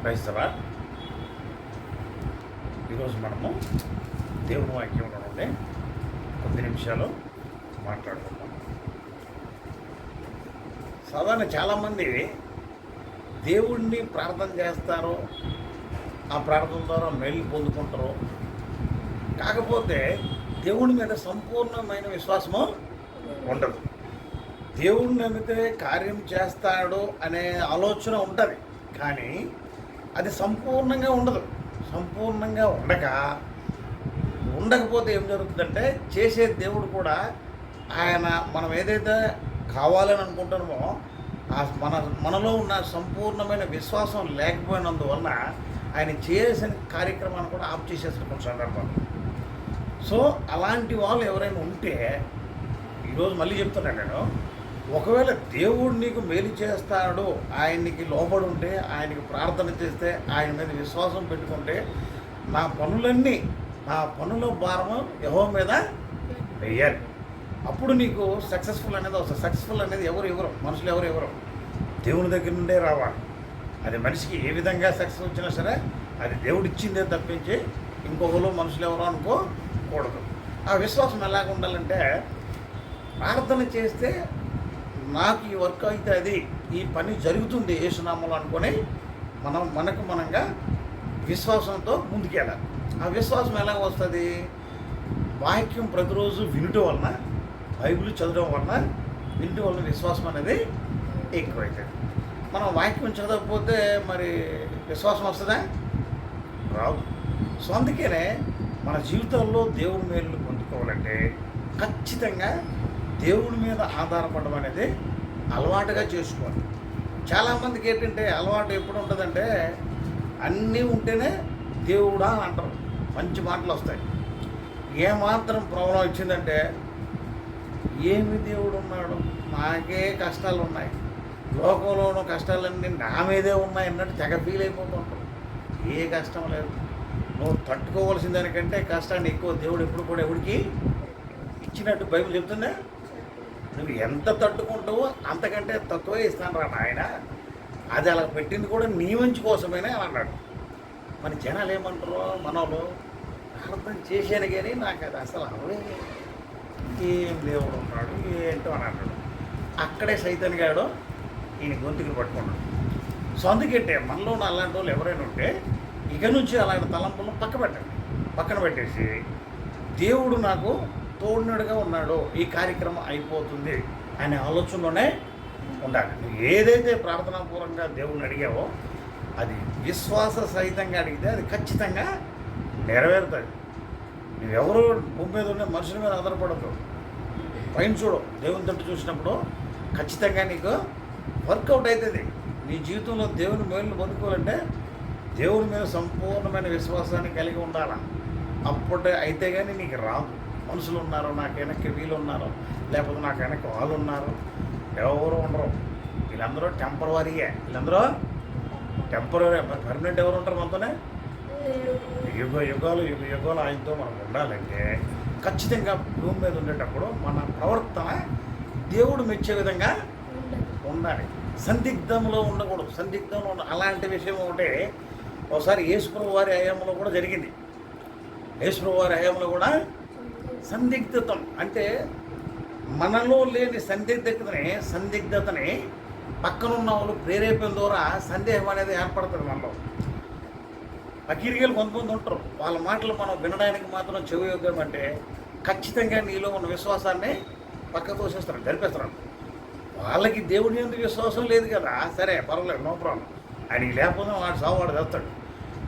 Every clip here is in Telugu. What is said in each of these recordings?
క్రైస్తవ ఈరోజు మనము దేవుని వాక్యంలో ఉండే కొద్ది నిమిషాలు మాట్లాడుకుందాం. సాధారణ చాలామంది దేవుణ్ణి ప్రార్థన చేస్తారు ఆ ప్రార్థన ద్వారా మేలు పొందుకుంటారో కాకపోతే దేవుని మీద సంపూర్ణమైన విశ్వాసము ఉండదు. దేవుడిని నమ్మితే కార్యం చేస్తాడు అనే ఆలోచన ఉంటుంది. కానీ అది సంపూర్ణంగా ఉండదు. సంపూర్ణంగా ఉండక ఉండకపోతే ఏం జరుగుతుందంటే చేసే దేవుడు కూడా ఆయన మనం ఏదైతే కావాలని అనుకుంటున్నామో ఆ మన మనలో ఉన్న సంపూర్ణమైన విశ్వాసం లేకపోయినందువలన ఆయన చేసిన కార్యక్రమాన్ని కూడా ఆఫ్ చేసేసిన కొన్ని సందర్భాలు సో అలాంటి వాళ్ళు ఎవరైనా ఉంటే ఈరోజు మళ్ళీ చెప్తున్నాను నేను ఒకవేళ దేవుడు నీకు మేలు చేస్తాడు ఆయనకి లోబడి ఉంటే ఆయనకి ప్రార్థన చేస్తే ఆయన మీద విశ్వాసం పెట్టుకుంటే నా పనులన్నీ నా పనుల భారము యహో మీద వెయ్యాలి. అప్పుడు నీకు సక్సెస్ఫుల్ అనేది వస్తుంది. సక్సెస్ఫుల్ అనేది ఎవరు ఎవరు మనుషులు ఎవరు ఎవరు దేవుని దగ్గర నుండే రావాలి. అది మనిషికి ఏ విధంగా సక్సెస్ వచ్చినా సరే అది దేవుడు ఇచ్చిందే తప్పించి ఇంకొకరు మనుషులు ఎవరు అనుకోకూడదు. ఆ విశ్వాసం ఎలాగ ఉండాలంటే ప్రార్థన చేస్తే నాకు ఈ వర్క్ అయితే అది ఈ పని జరుగుతుంది ఏసునామలు అనుకొని మనం మనకు మనంగా విశ్వాసంతో ముందుకెళ్ళాలి. ఆ విశ్వాసం ఎలా వస్తుంది? వాక్యం ప్రతిరోజు వినటం వలన బైబిల్ చదవడం వలన వినటం వలన విశ్వాసం అనేది ఎక్కువైతుంది. మనం వాక్యం చదవకపోతే మరి విశ్వాసం వస్తుందా? రాదు. సో అందుకనే మన జీవితంలో దేవుడి మేలు పొందుకోవాలంటే ఖచ్చితంగా దేవుడి మీద ఆధారపడడం అనేది అలవాటుగా చేసుకోవాలి. చాలామందికి ఏంటంటే అలవాటు ఎప్పుడు ఉంటుందంటే అన్నీ ఉంటేనే దేవుడా అని అంటారు. మంచి మాటలు వస్తాయి. ఏమాత్రం ప్రాబ్లం వచ్చిందంటే ఏమి దేవుడు ఉన్నాడు? నాకే కష్టాలు ఉన్నాయి. లోకంలో ఉన్న కష్టాలన్నీ నా మీదే ఉన్నాయి అన్నట్టు తెగ ఫీల్ అయిపోతుంటాం ఏ కష్టం లేదు. నువ్వు తట్టుకోవాల్సిన దానికంటే కష్టాన్ని ఎక్కువ దేవుడు ఎప్పుడు కూడా ఎవడికి ఇచ్చినట్టు బైబిల్ చెప్తుందా? నువ్వు ఎంత తట్టుకుంటావో అంతకంటే తక్కువే ఇస్తాను రా నాయన. అది అలా పెట్టింది కూడా నీ మంచి కోసమేనే అని అన్నాడు. మరి జనాలు ఏమంటారు మనోళ్ళు అర్థం చేశాను కానీ నాకు అది అసలు అవే ఏం దేవుడు ఉన్నాడు ఏంటో అని అన్నాడు. అక్కడే సైతన్ గాడు ఈయన గొంతుకుని పట్టుకున్నాడు. సో అందుకంటే మనలో ఉన్న అలాంటి వాళ్ళు ఎవరైనా ఉంటే ఇక నుంచి అలాంటి తలంపులను పక్క పెట్టండి. పక్కన పెట్టేసి దేవుడు నాకు తోడునడుగా ఉన్నాడు ఈ కార్యక్రమం అయిపోతుంది అనే ఆలోచనలోనే ఉండాలి. నువ్వు ఏదైతే ప్రార్థనాపూర్వకంగా దేవుణ్ణి అడిగావో అది విశ్వాస సహితంగా అడిగితే అది ఖచ్చితంగా నెరవేరుతుంది నువ్వెవరు భూమి మీద ఉండే మనుషుల మీద ఆధారపడదు పైన చూడు దేవుని తట్టు చూసినప్పుడు ఖచ్చితంగా నీకు వర్కౌట్ అవుతుంది నీ జీవితంలో దేవుని మేలు పొందుకోవాలంటే దేవుని మీద సంపూర్ణమైన విశ్వాసాన్ని కలిగి ఉండాలి? అప్పుడే అయితే కానీ నీకు రాదు. మనుషులు ఉన్నారు నాకు వెనక్కి వీళ్ళు ఉన్నారు లేకపోతే నాకు వెనక్కి వాళ్ళు ఉన్నారు ఎవరు ఉండరు. వీళ్ళందరూ టెంపరవరీయే. వీళ్ళందరూ టెంపరవరీ పర్మనెంట్ ఎవరు ఉంటారు మనతోనే? యుగ యుగాలు యుగ యుగాలు ఆయనతో మనం ఉండాలంటే ఖచ్చితంగా భూమి మీద ఉండేటప్పుడు మన ప్రవర్తన దేవుడు మెచ్చే విధంగా ఉండాలి. సందిగ్ధంలో ఉండకూడదు. సందిగ్ధంలో ఉండ అలాంటి విషయం ఒకటి. ఒకసారి యేసుప్రభు వారి హయాంలో కూడా జరిగింది. యేసుప్రభు వారి హయాంలో కూడా సందిగ్ధతం. అంటే మనలో లేని సందిగ్ధతని సందిగ్ధతని పక్కనున్న వాళ్ళు ప్రేరేపణ ద్వారా సందేహం అనేది ఏర్పడుతుంది మనలో. అకీరికలు కొంతమంది ఉంటారు. వాళ్ళ మాటలు మనం వినడానికి మాత్రం చెవి యోగ్యం అంటే ఖచ్చితంగా నీలో ఉన్న విశ్వాసాన్ని పక్క తోసేస్తారు జరిపేస్తారు. వాళ్ళకి దేవుడి ఎందుకు విశ్వాసం లేదు కదా. సరే పర్వాలేదు నో ప్రాబ్లం. ఆయనకి లేకపోతే వాడు సాగువాడు చేస్తాడు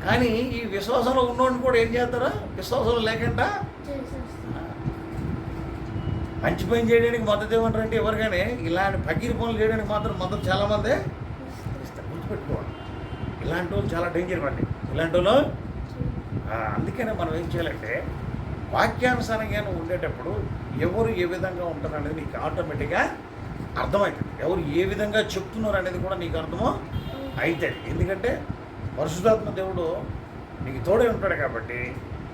కానీ ఈ విశ్వాసంలో ఉన్నోడిని కూడా ఏం చేస్తారా? విశ్వాసంలో లేకుండా మంచి పని చేయడానికి మద్దతు ఏమంటారంటే ఎవరికైనా? ఇలాంటి పగిరి పనులు చేయడానికి మాత్రం మద్దతు చాలామంది ఇస్తారు గుర్తుపెట్టుకోవాలి. ఇలాంటి వాళ్ళు చాలా డేంజర్ పడి ఇలాంటి వాళ్ళు? అందుకనే మనం ఏం చేయాలంటే వాక్యానుసారంగా ఉండేటప్పుడు ఎవరు ఏ విధంగా ఉంటారు అనేది నీకు ఆటోమేటిక్గా అర్థమవుతుంది. ఎవరు ఏ విధంగా చెప్తున్నారు అనేది కూడా నీకు అర్థమో అవుతుంది ఎందుకంటే పరిశుధాత్మ దేవుడు నీకు తోడే ఉంటాడు కాబట్టి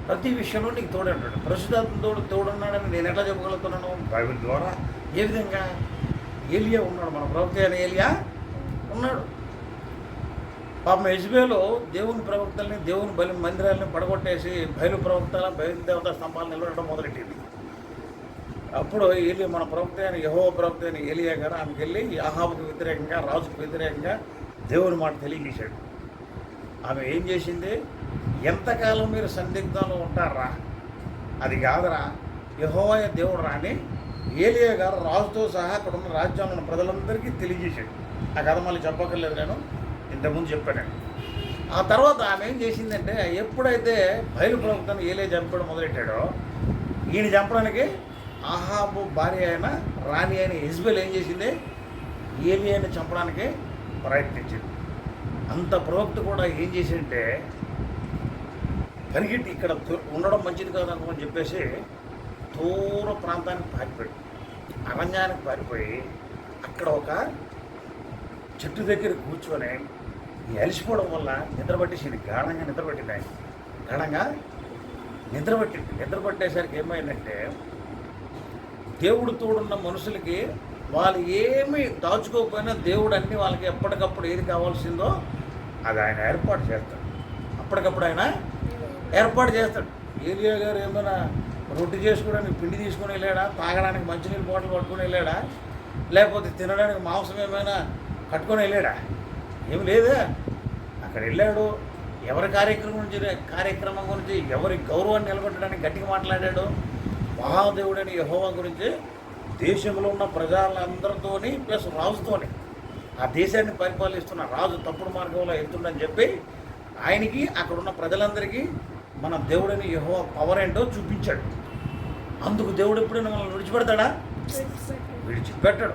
ప్రతి విషయంలో నీకు తోడంటాడు ఉంటాడు. తోడు తోడున్నాడని నేను ఎట్లా చెప్పగలుగుతున్నాను? బైబిల్ ద్వారా ఏ విధంగా ఏలియా ఉన్నాడు? మన ప్రవక్త అయిన ఏలియా ఉన్నాడు. పాపం యజ్బేలు దేవుని ప్రవక్తల్ని దేవుని బలి మందిరాలని పడగొట్టేసి బయలు ప్రవక్తల బయలుదేవత స్తంభాలు నిలబడడం మొదలెట్టింది. అప్పుడు ఏలియా మన ప్రవక్త అయిన యహో ప్రవక్త అయిన ఏలియా గారు ఆమెకి వెళ్ళి ఆహాబుకు వ్యతిరేకంగా రాజుకు వ్యతిరేకంగా దేవుని మాట తెలియజేశాడు. ఆమె ఏం చేసింది? ఎంతకాలం మీరు సందిగ్ధంలో ఉంటారా? అది కాదురా. యహోవయ దేవుడు రాని ఏలియా గారు రాజుతో సహా అక్కడ ఉన్న రాజ్యంలో ప్రజలందరికీ తెలియజేశాడు. ఆ కథ మళ్ళీ చెప్పక్కర్లేదు నేను. ఇంతకుముందు చెప్పాను ఆ తర్వాత ఆమె ఏం చేసిందంటే ఎప్పుడైతే బయలు ప్రభుత్వం ఏలే చంపడం మొదలెట్టాడో ఈయన చంపడానికి ఆహాబు భార్య అయిన రాణి అయిన ఇజ్బెల్ ఏం చేసింది? ఏలియాని చంపడానికి ప్రయత్నించింది. అంత ప్రవక్త కూడా ఏం చేసిందంటే పరిగెట్టి ఇక్కడ ఉండడం మంచిది కాదనుకోని చెప్పేసి దూర ప్రాంతానికి పారిపోయి అరణ్యానికి పారిపోయి అక్కడ ఒక చెట్టు దగ్గర కూర్చొని అలిసిపోవడం అలసిపోవడం వల్ల నిద్రపట్టేసింది. గాఢంగా నిద్రపట్టింది ఆయన. గాఢంగా నిద్రపట్టింది. నిద్రపట్టేసరికి ఏమైందంటే దేవుడు తోడున్న మనుషులకి వాళ్ళు ఏమి దాచుకోకపోయినా దేవుడు అన్నీ వాళ్ళకి ఎప్పటికప్పుడు ఏది కావాల్సిందో అది ఆయన ఏర్పాటు చేస్తాడు. అప్పటికప్పుడు ఆయన ఏర్పాటు చేస్తాడు. ఏరియా గారు ఏమైనా రొట్టె చేసుకోవడానికి పిండి తీసుకుని వెళ్ళాడా? తాగడానికి మంచినీళ్ళు బాటిల్ పట్టుకుని వెళ్ళాడా? లేకపోతే తినడానికి మాంసం ఏమైనా కట్టుకొని వెళ్ళాడా? ఏం లేదా. అక్కడ వెళ్ళాడు. ఎవరి కార్యక్రమం గురించి కార్యక్రమం గురించి ఎవరి గౌరవాన్ని నిలబెట్టడానికి గట్టిగా మాట్లాడాడు. మహాదేవుడని యహోవా గురించి దేశంలో ఉన్న ప్రజలందరితోని ప్లస్ రాజుతోని ఆ దేశాన్ని పరిపాలిస్తున్న రాజు తప్పుడు మార్గంలో వెళ్తుండని చెప్పి ఆయనకి అక్కడ ఉన్న ప్రజలందరికీ మన దేవుడని యహోవా పవర్ ఏంటో చూపించాడు. అందుకు దేవుడు ఎప్పుడైనా మనల్ని విడిచిపెడతాడా? విడిచిపెట్టడు.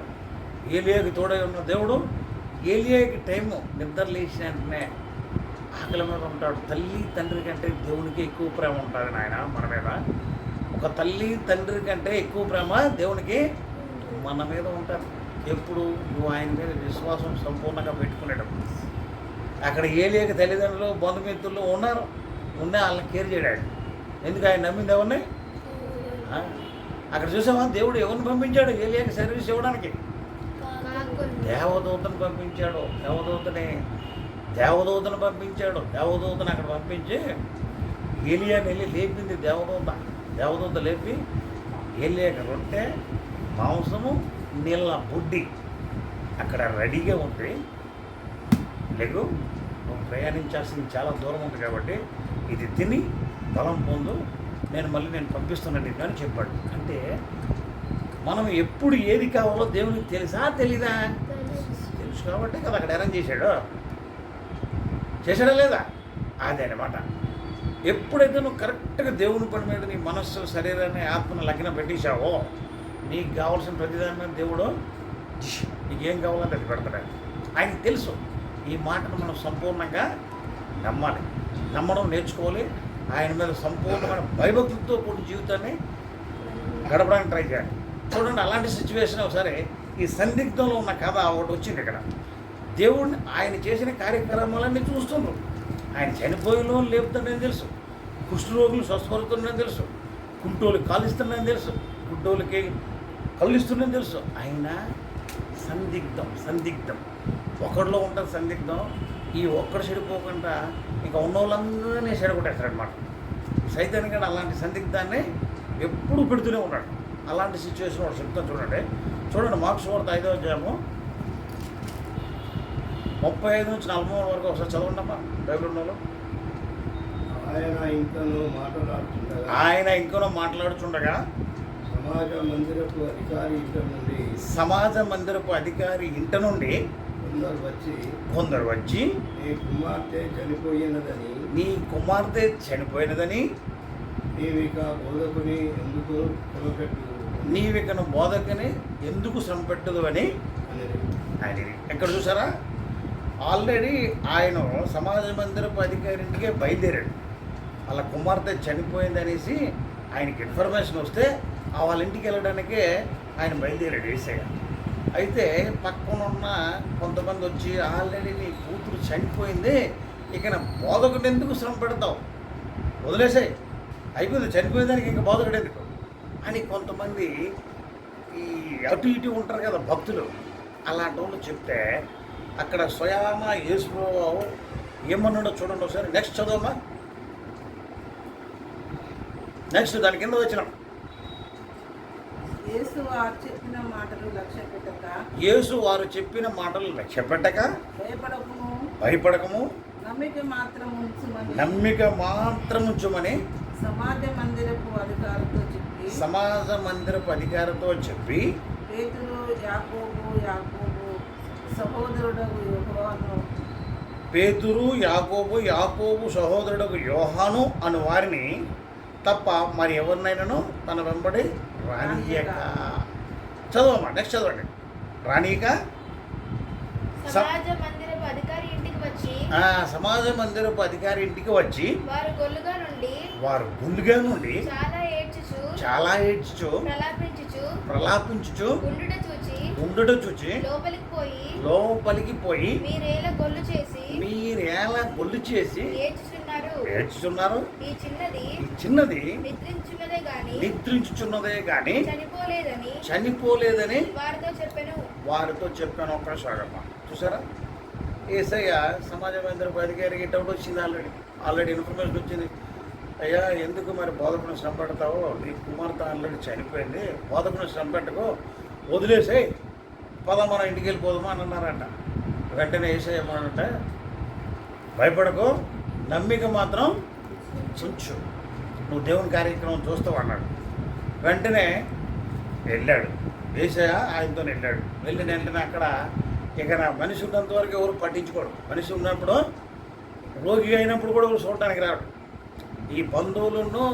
ఏలియాకి తోడై ఉన్న దేవుడు ఏలియాకి టైము నిద్ర లేచిన వెంటనే ఆకలి మీద ఉంటాడు. తల్లి తండ్రి కంటే దేవునికి ఎక్కువ ప్రేమ ఉంటుంది నాయన మన మీద. ఒక తల్లి తండ్రి కంటే ఎక్కువ ప్రేమ దేవునికి మన మీద ఉంటారు. ఎప్పుడు నువ్వు ఆయన మీద విశ్వాసం సంపూర్ణంగా పెట్టుకునేటప్పుడు. అక్కడ ఏలియాకి తల్లిదండ్రులు బంధుమిత్రులు ఉన్నారు. ఉన్న వాళ్ళని కేర్ చేయడాడు ఎందుకు ఆయన నమ్మింది ఎవరిని? అక్కడ చూసావా? దేవుడు ఎవరిని పంపించాడు? ఏలియాకి సర్వీస్ ఇవ్వడానికి. దేవదూతను పంపించాడు. దేవదూతని దేవదూతను పంపించాడు. దేవదూతను అక్కడ పంపించి ఏలియాని వెళ్ళి లేపింది దేవదూత. దేవదూత లేపి ఏలియాకి రొట్టె మాంసము నీళ్ళ బుడ్డి అక్కడ రెడీగా ఉంది లేకు ప్రయాణించాల్సింది చాలా దూరం ఉంది కాబట్టి ఇది తిని బలం పొందు నేను మళ్ళీ నేను పంపిస్తున్నాను నిన్ను అని చెప్పాడు. అంటే మనం ఎప్పుడు ఏది కావాలో దేవునికి తెలుసా తెలీదా? తెలుసు. కాబట్టి కదా అక్కడ అరేంజ్ చేశాడు. చేశాడా లేదా? అదే అనమాట ఎప్పుడైతే నువ్వు కరెక్ట్గా దేవుని పని మీద నీ మనస్సు శరీరాన్ని ఆత్మను లగ్నం పెట్టేశావో నీకు కావాల్సిన ప్రతిదాని మీద దేవుడు నీకేం కావాలంటే అది పెడతాడు. ఆయనకి తెలుసు. ఈ మాటను మనం సంపూర్ణంగా నమ్మాలి. నమ్మడం నేర్చుకోవాలి. ఆయన మీద సంపూర్ణమైన భయభక్తులతో కూడిన జీవితాన్ని గడపడానికి ట్రై చేయాలి. చూడండి అలాంటి సిచ్యువేషన్ ఒకసారి ఈ సందిగ్ధంలో ఉన్న కథ ఒకటి వచ్చింది ఇక్కడ. దేవుడిని ఆయన చేసిన కార్యక్రమాలన్నీ చూస్తుండ్రు. ఆయన చనిపోయేలో వాళ్ళు లేపుతుండని తెలుసు. కుష్ఠరోగులు స్వస్థపడుతుండని తెలుసు. కుంటోళ్ళు కాలుస్తున్నాయని తెలుసు. కుంటోళ్ళకి కళ్ళిస్తుండని తెలుసు. ఆయన సందిగ్ధం సందిగ్ధం. ఒకడిలో ఉంటుంది సందిగ్ధం ఈ ఒక్కడు చెడిపోకుండా ఇంకా ఉన్న వాళ్ళందరినీ చెడగొట్టేస్తారనమాట సైతాన్ గడు అలాంటి సందిగ్ధాన్ని ఎప్పుడు పెడుతూనే ఉన్నాడు. అలాంటి సిచ్యువేషన్ వాడు చెప్తాను చూడండి. చూడండి మార్క్స్ వార్త ఐదో అధ్యాయము ముప్పై ఐదు నుంచి నలభై మూడు వరకు ఒకసారి చదవండమ్మా బైబిల్ ఉన్న వాళ్ళు. ఆయన ఇంకను మాట్లాడుతుండగా ఆయన ఇంకనో మాట్లాడుచుండగా సమాజ మందిరపు అధికారి ఇంట నుండి సమాజ మందిరపు అధికారి ఇంట నుండి కొందరు వచ్చి కొందరు వచ్చి నీ కుమార్తె చనిపోయినదని నీ కుమార్తె చనిపోయినదని నీవిక బోధకుని ఎందుకు నీవికను బోధకని ఎందుకు శ్రమ పెట్టదు అని ఆయన ఎక్కడ చూసారా ఆల్రెడీ ఆయన సమాజ మందిరపు అధికారి ఇంటికే బయలుదేరాడు. వాళ్ళ కుమార్తె చనిపోయింది అనేసి ఆయనకి ఇన్ఫర్మేషన్ వస్తే ఆ వాళ్ళ ఇంటికి వెళ్ళడానికే ఆయన బయలుదేరాడు ఏసయ్య. అయితే పక్కన ఉన్న కొంతమంది వచ్చి ఆల్రెడీ నీ కూతురు చనిపోయింది ఇక నా బోధకుడు ఎందుకు శ్రమ పెడతావు? వదిలేసాయి అయిపోయింది చనిపోయేదానికి ఇంకా బోధకుడు ఎందుకు? అని కొంతమంది ఈ అటు ఇటు ఉంటారు కదా భక్తులు. అలాంటి వాళ్ళు చెప్తే అక్కడ స్వయాన యేసుబాబు ఏమన్నాడో చూడండి ఒకసారి నెక్స్ట్ చదవమ్మా నెక్స్ట్ దాని కింద వచ్చినాం. యేసు చెప్పిన మాటలు లక్ష్య యేసు వారు చెప్పిన మాటలు లక్ష్య పెట్టక భయపడకును భయపడకము? నమ్మిక మాత్రం ఉంచుమని. నమ్మిక మాత్రం ఉంచుమని? సమాజ మందిరపు అధికారులతో చెప్పి. సమాజ మందిరపు అధికారితో చెప్పి? పేతురు యాకోబు యాకోబు సహోదరుడు యోహాను. పేతురు యాకోబు యాకోబు సహోదరుడు యోహాను అను వారిని తప్ప మరి ఎవరినైనాను తన వెంబడి రానియక చదవమ్మా నెక్స్ట్ చదవండి. రానియక సమాజ మందిరపు అధికారి ఇంటికి వచ్చి సమాజ మందిరపు అధికారి ఇంటికి వచ్చి వారు గొల్లుగా నుండి వారు గుండుగా నుండి చాలా ఏడ్చుచు చాలా ఏడ్చుచు ప్రలాపించుచు ప్రలాపించుచు గుండుట చూచి ఉండడం చూచి లోపలికి పోయి లోపలికి పోయి మీరేల గొల్లు చేసి మీరేలా గొల్లు చేసి ఏడ్చుచున్నారు ఏడ్చుచున్నారు? ఈ చిన్నది చిన్నది నిద్రించున్నదే గాని నిద్రించుచున్నదే గాని చనిపోలేదని చనిపోలేదని వారితో చెప్పెను. వారితో చెప్పాను ఒక్క సాగమ్మ. చూసారా? ఏసయ్య సమాజ మందిరపు అధికారికి డౌట్ వచ్చింది ఆల్రెడీ. ఆల్రెడీ ఇన్ఫర్మేషన్ వచ్చింది. అయ్యా ఎందుకు మరి బోధకుని శ్రమ పెడతావు? నీ కుమార్తె ఆల్రెడీ చనిపోయింది. బోధకుని శ్రమ పెట్టకు. వదిలేసేయ్ పద మనం ఇంటికి వెళ్ళిపోదామా? అని అన్నారంట. వెంటనే ఏసేయమంటే భయపడకు. నమ్మిక మాత్రం ఉంచు. నువ్వు దేవుని కార్యక్రమం చూస్తావు అన్నాడు. వెంటనే వెళ్ళాడు. ఏసయ్య ఆయనతో వెళ్ళాడు. వెళ్ళిన వెంటనే అక్కడ ఇక నా మనిషి ఉన్నంత వరకు ఎవరు పట్టించుకోడు. మనిషి ఉన్నప్పుడు రోగి అయినప్పుడు కూడా ఎవరు చూడటానికి రాడు ఈ బంధువులను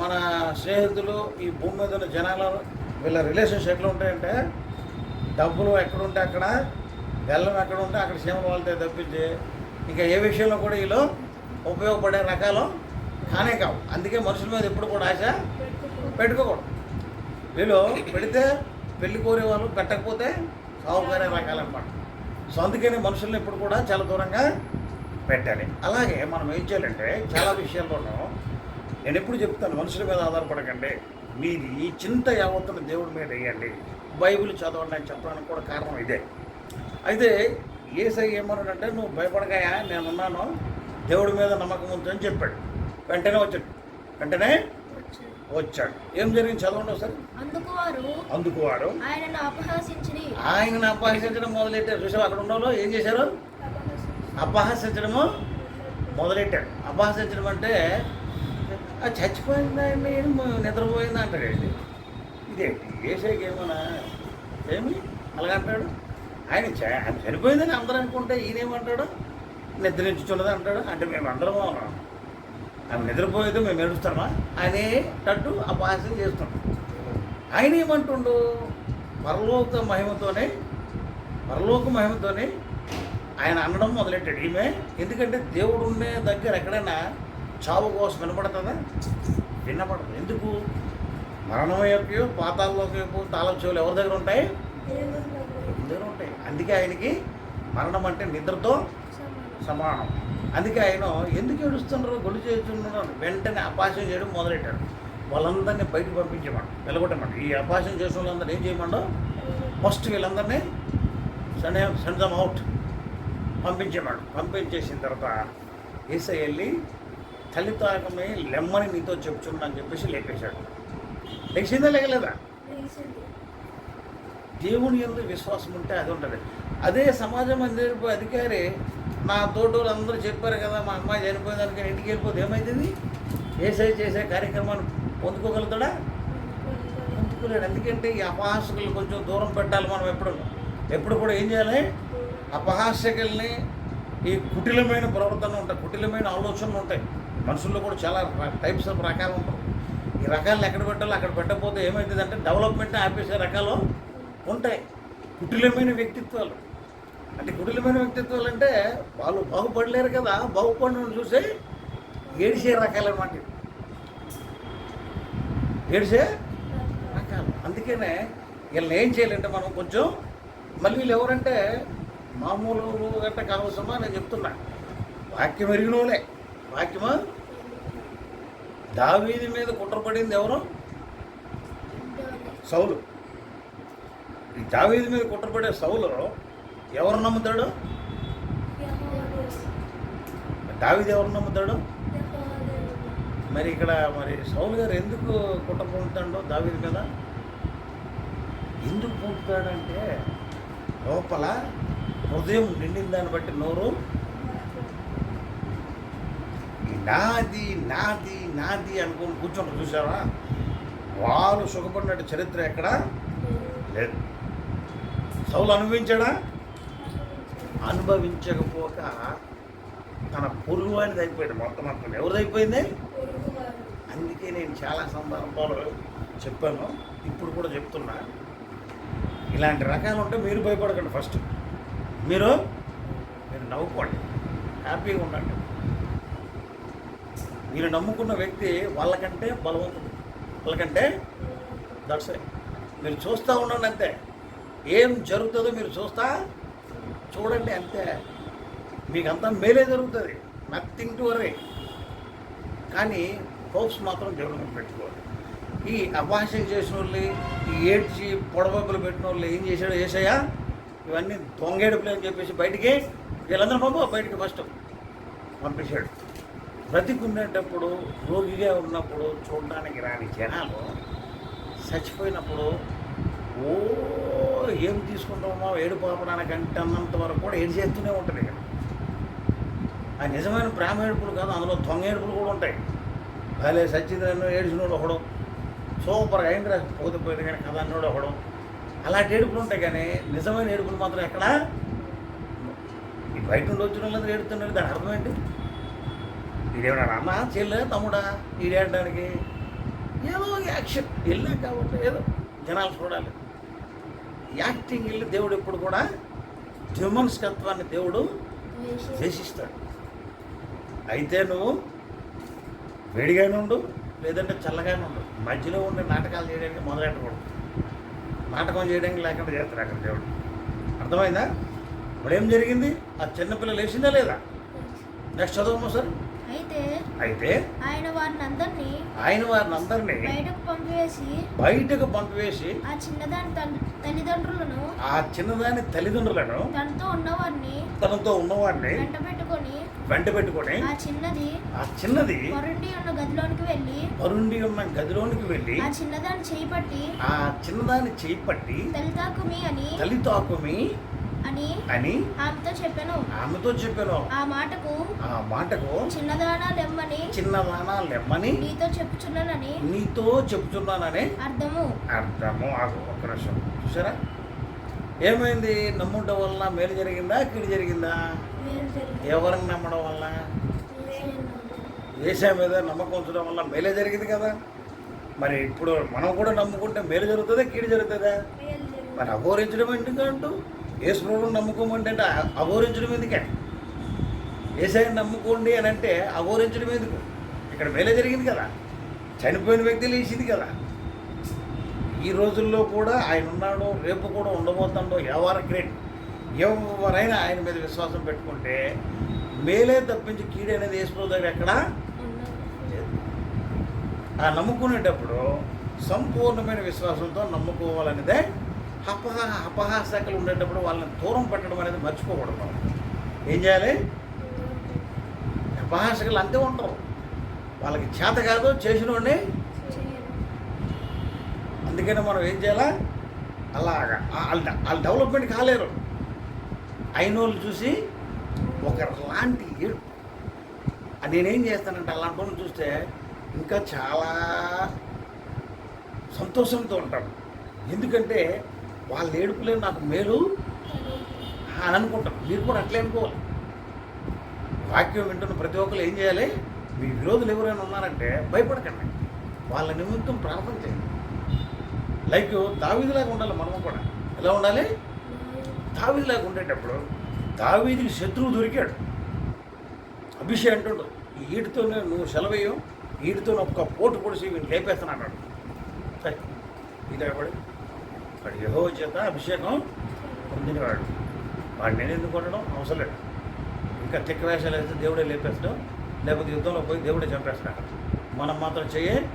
మన స్నేహితులు ఈ భూమి మీద ఉన్న జనాలు వీళ్ళ రిలేషన్స్ ఎట్లా ఉంటాయంటే డబ్బులు ఎక్కడుంటే అక్కడ బెల్లం ఎక్కడ ఉంటే అక్కడ సీమలు వాళ్ళతో తప్పించి ఇంకా ఏ విషయంలో కూడా వీళ్ళు ఉపయోగపడే రకాలు కానే కావు. అందుకే మనుషుల మీద ఎప్పుడు కూడా ఆశ పెట్టుకోకూడదు. వీళ్ళు పెడితే పెళ్ళి కోరే వాళ్ళు పెట్టకపోతే సాగుకారే రకాలన్నమాట సో అందుకని మనుషుల్ని ఎప్పుడు కూడా చాలా దూరంగా పెట్టాలి. అలాగే మనం ఏం చేయాలంటే చాలా విషయాల్లోనూ నేను ఎప్పుడు చెప్తాను మనుషుల మీద ఆధారపడకండి. మీది ఈ చింత యావత్తును దేవుడి మీద వేయండి. బైబిల్ చదవండి అని చెప్పడానికి కూడా కారణం ఇదే. అయితే ఏసై ఏమన్నాడంటే నువ్వు భయపడగాయా నేనున్నాను. దేవుడి మీద నమ్మకం ఉంచని చెప్పాడు. వెంటనే వచ్చాడు. వెంటనే వచ్చాడు. ఏం జరిగింది? చదవండి ఒకసారి. అందుకు వారు అందుకు వారు ఆయనను అపహాసించి ఆయనను అపహసించడం మొదలెట్టారు. చూసావు అక్కడ ఉన్న ఏం చేశారు? అపహసించడము మొదలెట్టాడు అపహసించడం అంటే "ఆ, చచ్చిపోయిందండి నిద్రపోయింది? అంటాడు ఏంటి ఇదేంటి? ఏసైకి ఏమన్నా ఏమి? అలాగంటాడు ఆయన ఆయన చనిపోయిందని అందరూ అనుకుంటే ఈయనేమంటాడు? నిద్రించుచున్నది అంటాడు. అంటే మేము అందరం ఆమె నిద్రపోయేది మేము ఏడుస్తామా? అనేటట్టు అపహాస్యం చేస్తున్నాం ఆయన ఏమంటుండు? పరలోక మహిమతోనే పరలోక మహిమతోనే ఆయన అనడం మొదలెట్టాడు. ఈమె ఎందుకంటే దేవుడు ఉండే దగ్గర ఎక్కడైనా చావు కోసం వినపడుతుందా? వినపడదు. ఎందుకు? మరణం యొక్క పాతాల్లోకి తాళం చెవులు ఎవరి దగ్గర ఉంటాయి? దగ్గర. ఉంటాయి. అందుకే ఆయనకి మరణం అంటే నిద్రతో సమానం. అందుకే ఆయన ఎందుకు ఏడుస్తున్నారు? గొల్లు చేస్తున్నారు వెంటనే అపాసం చేయడం మొదలెట్టాడు. వాళ్ళందరినీ బయటకు పంపించమని వెలగొట్టమండి ఈ అపాసం చేసిన వాళ్ళందరూ ఏం చేయమండో? ఫస్ట్ వీళ్ళందరినీ సెండ్ సెండ్ దమ్ అవుట్ పంపించేవాడు. పంపించేసిన తర్వాత ఏసై వెళ్ళి తల్లి తాకమే లెమ్మని నీతో చెప్తున్నా అని చెప్పేసి లేపేశాడు. లేచిందా లేకలేదా? దేవుని ఎందు విశ్వాసం ఉంటే అది ఉంటుంది. అదే సమాజ మందిరపు అధికారి నా తోటోళ్ళు అందరూ చెప్పారు కదా మా అమ్మాయి చనిపోయిందానికి ఇంటికి వెళ్ళిపోతే ఏమవుతుంది ఏసై చేసే కార్యక్రమాన్ని పొందుకోగలుగుతాడా? పొందుకోలేడు. ఎందుకంటే ఈ అపహాసకులు కొంచెం దూరం పెట్టాలి మనం ఎప్పుడు. ఎప్పుడు కూడా ఏం చేయాలి? అపహాస్యకుల్ని ఈ కుటిలమైన ప్రవర్తన ఉంటాయి కుటిలమైన ఆలోచనలు ఉంటాయి. మనుషుల్లో కూడా చాలా టైప్స్ ఆఫ్ రకాలు ఉంటాయి. ఈ రకాలను ఎక్కడ పెట్టాలో అక్కడ పెట్టకపోతే ఏమవుతుందంటే డెవలప్మెంట్ ఆపేసే రకాలు ఉంటాయి. కుటిలమైన వ్యక్తిత్వాలు. అంటే కుటిలమైన వ్యక్తిత్వాలు అంటే వాళ్ళు బాగుపడలేరు కదా బాగుపడిన చూసి ఏడిసే రకాలు అనమాట ఏడిసే రకాలు. అందుకనే వీళ్ళని ఏం చేయాలంటే మనం కొంచెం మళ్ళీ వీళ్ళు ఎవరంటే మామూలు గట్ట కావసమా నేను చెప్తున్నా. వాక్యం ఎరిగినోలే వాక్యమా? దావీది మీద కుట్రపడింది ఎవరు? సౌలు. ఈ దావీది మీద కుట్రపడే సౌలు ఎవరు నమ్ముతాడు? దావిది ఎవరు నమ్ముతాడు? మరి ఇక్కడ మరి సౌలు గారు ఎందుకు కుట్ర పొందుతాడో దావిది కదా. ఎందుకు పొందుతాడంటే లోపల హృదయం నిండిన దాన్ని బట్టి నోరు నాది నాది నాది అనుకుని కూర్చుంటారు చూసారా వాళ్ళు సుఖపడినట్టు చరిత్ర ఎక్కడ లేదు. సౌలు అనుభవించాడా? అనుభవించకపోక తన పొరుగు వాడిది అయిపోయాడు మొత్తం అంతా ఎవరిది అయిపోయింది? అందుకే నేను చాలా సందర్భాలు చెప్పాను. ఇప్పుడు కూడా చెప్తున్నా. ఇలాంటి రకాలు ఉంటే మీరు భయపడకండి ఫస్ట్. మీరు మీరు నవ్వుకోండి. హ్యాపీగా ఉండండి. మీరు నమ్ముకున్న వ్యక్తి వాళ్ళకంటే బలవంతుడు. వాళ్ళకంటే దట్స్ మీరు చూస్తూ ఉండండి అంతే. ఏం జరుగుతుందో మీరు చూస్తా చూడండి అంతే. మీకంతా మేలే జరుగుతుంది. నథింగ్ టు వరే కానీ హోప్స్ మాత్రం దేవుని పెట్టుకోవాలి. ఈ అభాషణ చేసిన వాళ్ళు ఈ ఏడ్చి పొడబొబ్బలు పెట్టిన వాళ్ళు ఏం చేశాడో చేసాయా ఇవన్నీ దొంగేడుపులు అని చెప్పేసి బయటికి వీళ్ళందరూ పంపు బయటికి ఫస్ట్ పంపించాడు బ్రతికునేటప్పుడు రోగిగా ఉన్నప్పుడు చూడడానికి రాని జనాలు చచ్చిపోయినప్పుడు ఓ ఏం తీసుకుంటామో ఏడు పాపడానికి అంటే అన్నంత వరకు కూడా ఏడు చేస్తూనే ఉంటుంది ఇక్కడ ఆ నిజమైన ప్రేమ ఏడుపులు కాదు అందులో దొంగ ఏడుపులు కూడా ఉంటాయి. భలే సచ్చిదాన్ని ఏడిచినోడు ఒకడు సూపర్గా అయిందిరా పోతే పోతే కానీ కథ అన్నోడు ఒకడు. అలాంటి ఏడుపులు ఉంటాయి కానీ నిజమైన ఏడుపులు మాత్రం ఎక్కడ? ఈ బయట నుండి వచ్చిన వాళ్ళందరూ ఏడుతున్నారు దాని అర్థం ఏంటి? ఈడేమన్నా అన్న చెల్లె తమ్ముడా? ఈడేయడానికి ఏదో యాక్షన్. వెళ్ళాం కాబట్టి ఏదో జనాలు చూడాలి. యాక్టింగ్ వెళ్ళి దేవుడు ఎప్పుడు కూడా డ్యూమన్స్కత్వాన్ని దేవుడు వేషి. ద్వేషిస్తాడు అయితే నువ్వు వేడిగానే ఉండు లేదంటే చల్లగానే ఉండు. మధ్యలో ఉండే నాటకాలు చేయడానికి మొదలెట్టకూడదు. నాటకం చేయడానికి లేకుండా చేస్తాడు అక్కడ దేవుడు. అర్థమైందా? ఇప్పుడు ఏం జరిగింది? ఆ చిన్నపిల్ల లేచిందా లేదా? నెక్స్ట్ చదవము సార్? అయితే అయితే ఆయన వారిని అందరినీ ఆయన వారిని అందరినీ బయటకు పంపివేసి బయటకు పంపివేసి ఆ చిన్నదాని తల్లి- తల్లిదండ్రులను ఆ చిన్నదాని తల్లిదండ్రులను తనతో ఉన్నవారిని తనతో ఉన్నవాడిని వెంట పెట్టుకొని వెంట పెట్టుకొని ఆ చిన్నది ఆ చిన్నది పొరుండి ఉన్న గదిలోనికి వెళ్ళి పరుండి ఉన్న గదిలోనికి వెళ్ళి ఆ చిన్నదాన్ని చేయి పట్టి ఆ చిన్నదాన్ని చేయి పట్టి తల్లితాకుమి అని తల్లి తాకుమి అని అని ఆమెతో చెప్పాను. ఆమెతో చెప్పాను. ఆ మాటకు ఆ మాటకు చిన్నదానా లెమ్మని చిన్నదానా లెమ్మని నీతో చెప్పుచున్నానని నీతో చెప్తున్నానని అర్థము. అర్థము. ఆగు ఒక్క నిమిషం. చూసారా? ఏమైంది? నమ్ముట వల్ల మేలు జరిగిందా? కీడు జరిగిందా? ఎవరిని నమ్మడం వల్ల? ఏసా మీద నమ్మకం ఉంచడం వల్ల మేలే జరిగింది కదా. మరి ఇప్పుడు మనం కూడా నమ్ముకుంటే మేలు జరుగుతుందా? కీడు జరుగుతుందా? మరి అఘోరించడం ఎందుకంటూ యేసు ప్రభువుని నమ్ముకోమంటే అంటే అఘోరించడం ఎందుకే? ఏసైని నమ్ముకోండి అని అంటే అఘోరించడం ఎందుకు? ఇక్కడ మేలే జరిగింది కదా. చనిపోయిన వ్యక్తి లేచింది కదా. ఈ రోజుల్లో కూడా ఆయన ఉన్నాడు రేపు కూడా ఉండబోతుండో ఎవరు గ్రేట్? ఎవరైనా ఆయన మీద విశ్వాసం పెట్టుకుంటే మేలే తప్పించి కీడు అనేది యేసు దగ్గర ఎక్కడా? ఆ నమ్ముకునేటప్పుడు సంపూర్ణమైన విశ్వాసంతో నమ్ముకోవాలనేదే అపహ అపహాసకులు ఉండేటప్పుడు వాళ్ళని దూరం పెట్టడం అనేది మర్చిపోకూడదు మనం. ఏం చేయాలి? అపహాసకులు అంతే ఉంటారు వాళ్ళకి చేత కాదు చేసిన వాడిని అందుకని మనం ఏం చేయాలా? అలాగా. వాళ్ళ వాళ్ళ డెవలప్మెంట్ కాలేరు. అయిన వాళ్ళు చూసి ఒకలాంటి ఏడు ఆ నేనేం చేస్తానంటే అలాంటి వాళ్ళని చూస్తే ఇంకా చాలా సంతోషంతో ఉంటాను ఎందుకంటే వాళ్ళ ఏడుపులే నాకు మేలు? అని అనుకుంటాం. మీరు కూడా అట్లే అనుకోవాలి. వాక్యం వింటున్న ప్రతి ఒక్కరు ఏం చేయాలి? మీ విరోధులు ఎవరైనా ఉన్నారంటే భయపడకండి. వాళ్ళ నిమిత్తం ప్రార్థన చేయండి. లైక్ దావీదిలాగా ఉండాలి మనము కూడా. ఎలా ఉండాలి? దావీదిలాగా ఉండేటప్పుడు దావీదికి శత్రువు దొరికాడు. అభిషేక్ అంటుండు ఈ ఈటితోనే నువ్వు సెలవేయం ఈటితో ఒక్క పోటు పొడిసి వీళ్ళు లేపేస్తున్నాడు సరే ఇది వాడు వాడు యహో చేత అభిషేకం పొందినవాడు. వాడు నేను ఎందుకు ఉండడం అవసరం లేదు. ఇంకా తిక్క వేషాలు వేస్తే దేవుడే లేపేస్తాడు. లేకపోతే యుద్ధంలో పోయి దేవుడే చంపేస్తాడు. మనం మాత్రం చెయ్యి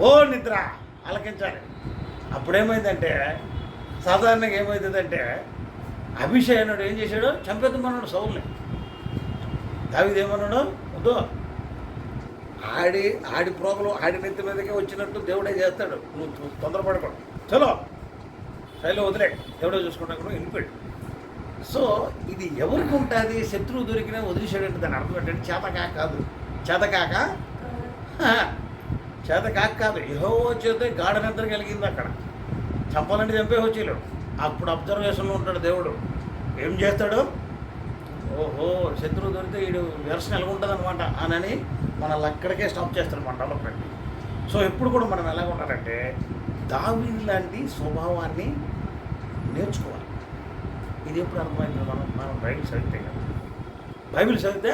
ఓ నిద్ర అలకించాలి అప్పుడేమైందంటే సాధారణంగా ఏమవుతుందంటే అభిషేకనుడు ఏం చేశాడు? చంపేద్దామన్నాడు సౌల్ని. దావిది ఏమన్నాడు? వద్దు. ఆడి ఆడి ప్రోగలు ఆడి నెత్తి మీదకే వచ్చినట్టు దేవుడే చేస్తాడు. నువ్వు తొందరపడకూడదు చలో. శైలో వదిలే. ఎవడో చూసుకుంటా కూడా వెళ్ళిపోయాడు సో ఇది ఎవరికి ఉంటుంది? శత్రువు దొరికినా వదిలేసాడంటే దాని అర్థం ఏంటంటే చేతకాక కాదు. చేతకాక చేతకాక కాదు. ఏహో చేతే గాఢ నిద్ర కలిగింది అక్కడ. చంపాలంటే చంపే వచ్చేలేడు అప్పుడు అబ్జర్వేషన్లో ఉంటాడు దేవుడు. ఏం చేస్తాడు? ఓహో శత్రువు దొరికితే వీడు వెర్షన్ ఎలా ఉంటుంది అనమాట అని మనల్ని అక్కడికే స్టాప్ చేస్తాడు మన డెవలప్మెంట్ సో ఎప్పుడు కూడా మనం ఎలా ఉండాలంటే దావీదు లాంటి స్వభావాన్ని నేర్చుకోవాలి. ఇది ఎప్పుడు అర్థమైంది మనం మనం బైబిల్ చదివితే కదా. బైబిల్ చదివితే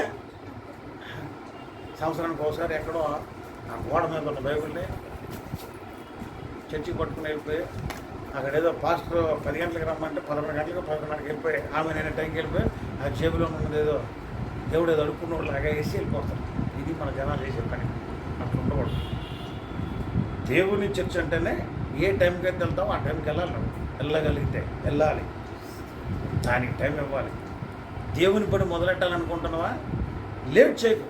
సంవత్సరానికి ఒకసారి ఎక్కడో ఆ గోడ మీద ఉన్న బైబిల్ని చర్చికి పట్టుకుని వెళ్ళిపోయి అక్కడ ఏదో పాస్టర్ పది గంటలకు రమ్మంటే పదకొండు గంటలకు పదకొండుకి వెళ్ళిపోయి ఆమె నేను టైంకి వెళ్ళిపోయి ఆ జేబులో ఉన్నది ఏదో దేవుడు ఏదో అడుక్కున్న వాళ్ళు లాగా వేసి వెళ్ళిపోతారు. ఇది మన జనాలు చేసే పని. అట్లా ఉండకూడదు. దేవుని చర్చ అంటేనే ఏ టైంకి అయితే వెళ్తామో ఆ టైంకి వెళ్ళాలి వెళ్ళగలిగితే వెళ్ళాలి. దానికి టైం ఇవ్వాలి. దేవుని పని మొదలెట్టాలనుకుంటున్నావా? లేట్ చేయకు.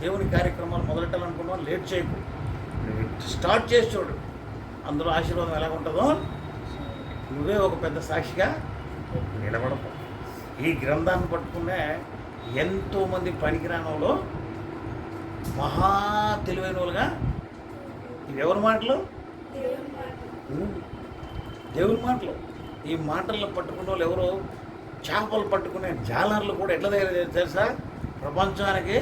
దేవుని కార్యక్రమాలు మొదలెట్టాలనుకున్నావా లేట్ చేయకు. స్టార్ట్ చేసి చూడు. అందులో ఆశీర్వాదం ఎలా ఉంటుందో నువ్వే ఒక పెద్ద సాక్షిగా నిలబడతావు ఈ గ్రంథాన్ని పట్టుకునే ఎంతోమంది పనికిరానోళ్ళు మహా తెలివైన వాళ్ళుగా. ఇవి ఎవరి మాటలు? దేవుని మాటలు. ఈ మాటలను పట్టుకున్న వాళ్ళు ఎవరు? చేపలు పట్టుకునే జాలర్లు కూడా ఎట్లా తయారు తెలుసా? ప్రపంచానికి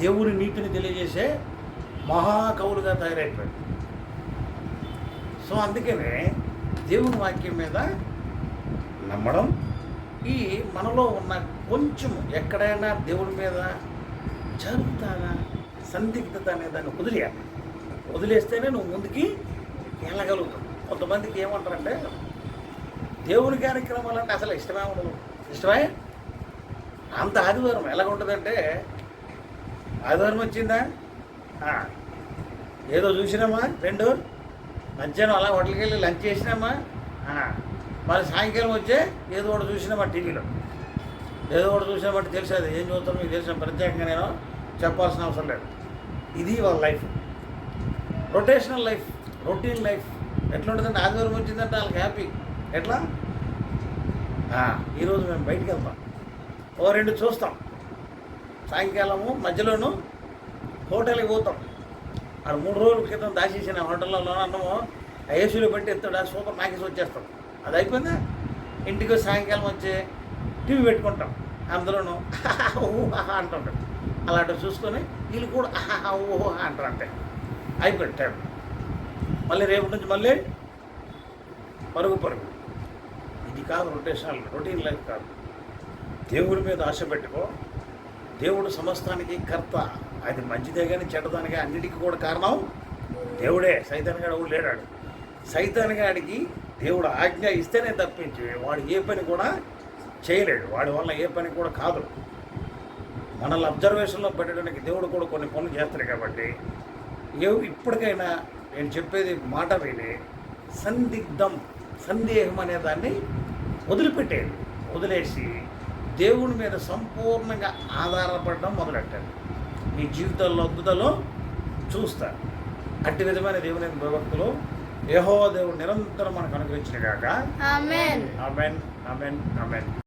దేవుని నీతిని తెలియజేసే మహాకవులుగా తయారైపోయాడు. సో అందుకనే దేవుని వాక్యం మీద నమ్మడం ఈ మనలో ఉన్న కొంచెం ఎక్కడైనా దేవుని మీద జరుగుతానా సందిగ్ధత అనే దాన్ని వదిలేయాలి. వదిలేస్తేనే నువ్వు ముందుకి వెళ్ళగలుగుతాం. కొంతమందికి ఏమంటారంటే దేవుని కార్యక్రమాలు అంటే అసలు ఇష్టమే ఉండదు. ఇష్టమే? అంత ఆదివారం ఎలా ఉంటుందంటే ఆదివారం వచ్చిందా? ఏదో చూసినామా? రెండు? మధ్యాహ్నం అలా హోటల్కి వెళ్ళి లంచ్ చేసినామా? మళ్ళీ మరి సాయంకాలం వచ్చే ఏదో ఒకటి చూసినామా టీవీలో. ఏదో ఒకటి చూసినామంటే తెలిసేది ఏం చూస్తారో మీకు తెలిసిన ప్రత్యేకంగా నేను చెప్పాల్సిన అవసరం లేదు. ఇది వాళ్ళ life. Rotational life. Routine life ఎట్లా ఉంటుందంటే ఆదివారం వచ్చిందంటే వాళ్ళకి హ్యాపీ ఎట్లా? ఈరోజు మేము బయటికి వెళ్తాం. ఓ రెండు చూస్తాం. సాయంకాలము మధ్యలోను హోటల్కి పోతాం. ఆడ మూడు రోజుల క్రితం దాచేసిన హోటల్లో అన్నము ఏసీలో పెట్టి ఎత్తాడు సూపర్ నాకేసి వచ్చేస్తాం. అది అయిపోయిందా? ఇంటికి సాయంకాలం వచ్చే టీవీ పెట్టుకుంటాం. అందులోను ఊహా అంటుంటాడు. అలాంటివి చూసుకొని వీళ్ళు కూడా ఆహా ఊహా అంటారు అంటే అయిపోయింది టైం. మళ్ళీ రేపు నుంచి మళ్ళీ పరుగు పరుగు. ఇది కాదు రొటేషనల్ రొటీన్ లైఫ్ కాదు. దేవుడి మీద ఆశ పెట్టుకో. దేవుడు సమస్తానికి కర్త. అది మంచిదే కానీ చెడ్డదానికి అన్నిటికీ కూడా కారణం దేవుడే. సైతానిగాడు ఎవడు లేడాడు. సైతానిగాడికి దేవుడు ఆజ్ఞ ఇస్తేనే తప్పించి వాడు ఏ పని కూడా చేయలేడు. వాడి వల్ల ఏ పని కూడా కాదు. మనల్ని అబ్జర్వేషన్లో పెట్టడానికి దేవుడు కూడా కొన్ని పనులు చేస్తాడు కాబట్టి ఏ ఇప్పటికైనా నేను చెప్పేది మాట విని సందిగ్ధం సందేహం అనే దాన్ని వదిలిపెట్టేది. వదిలేసి దేవుని మీద సంపూర్ణంగా ఆధారపడడం మొదలెట్టాను. మీ జీవితాల్లో అద్భుతాలు చూస్తారు అట్టి విధమైన దేవుని భక్తులు యహో దేవుడు నిరంతరం మనకు అనుగ్రహించిన కాక ఆమెన్. Amen amen amen.